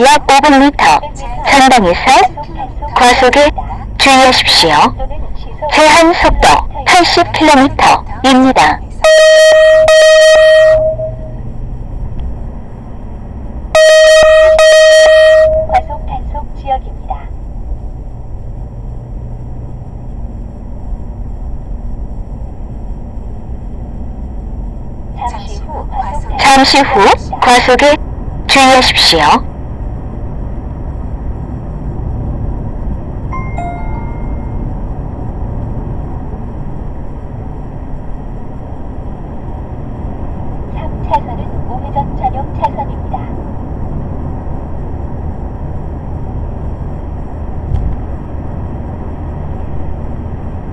약 500m 전방에서 과속에 주의하십시오. 제한 속도 80km입니다. 과속 단속 지역입니다. 잠시 후 과속 잠시 후 과속에 주의하십시오. That's.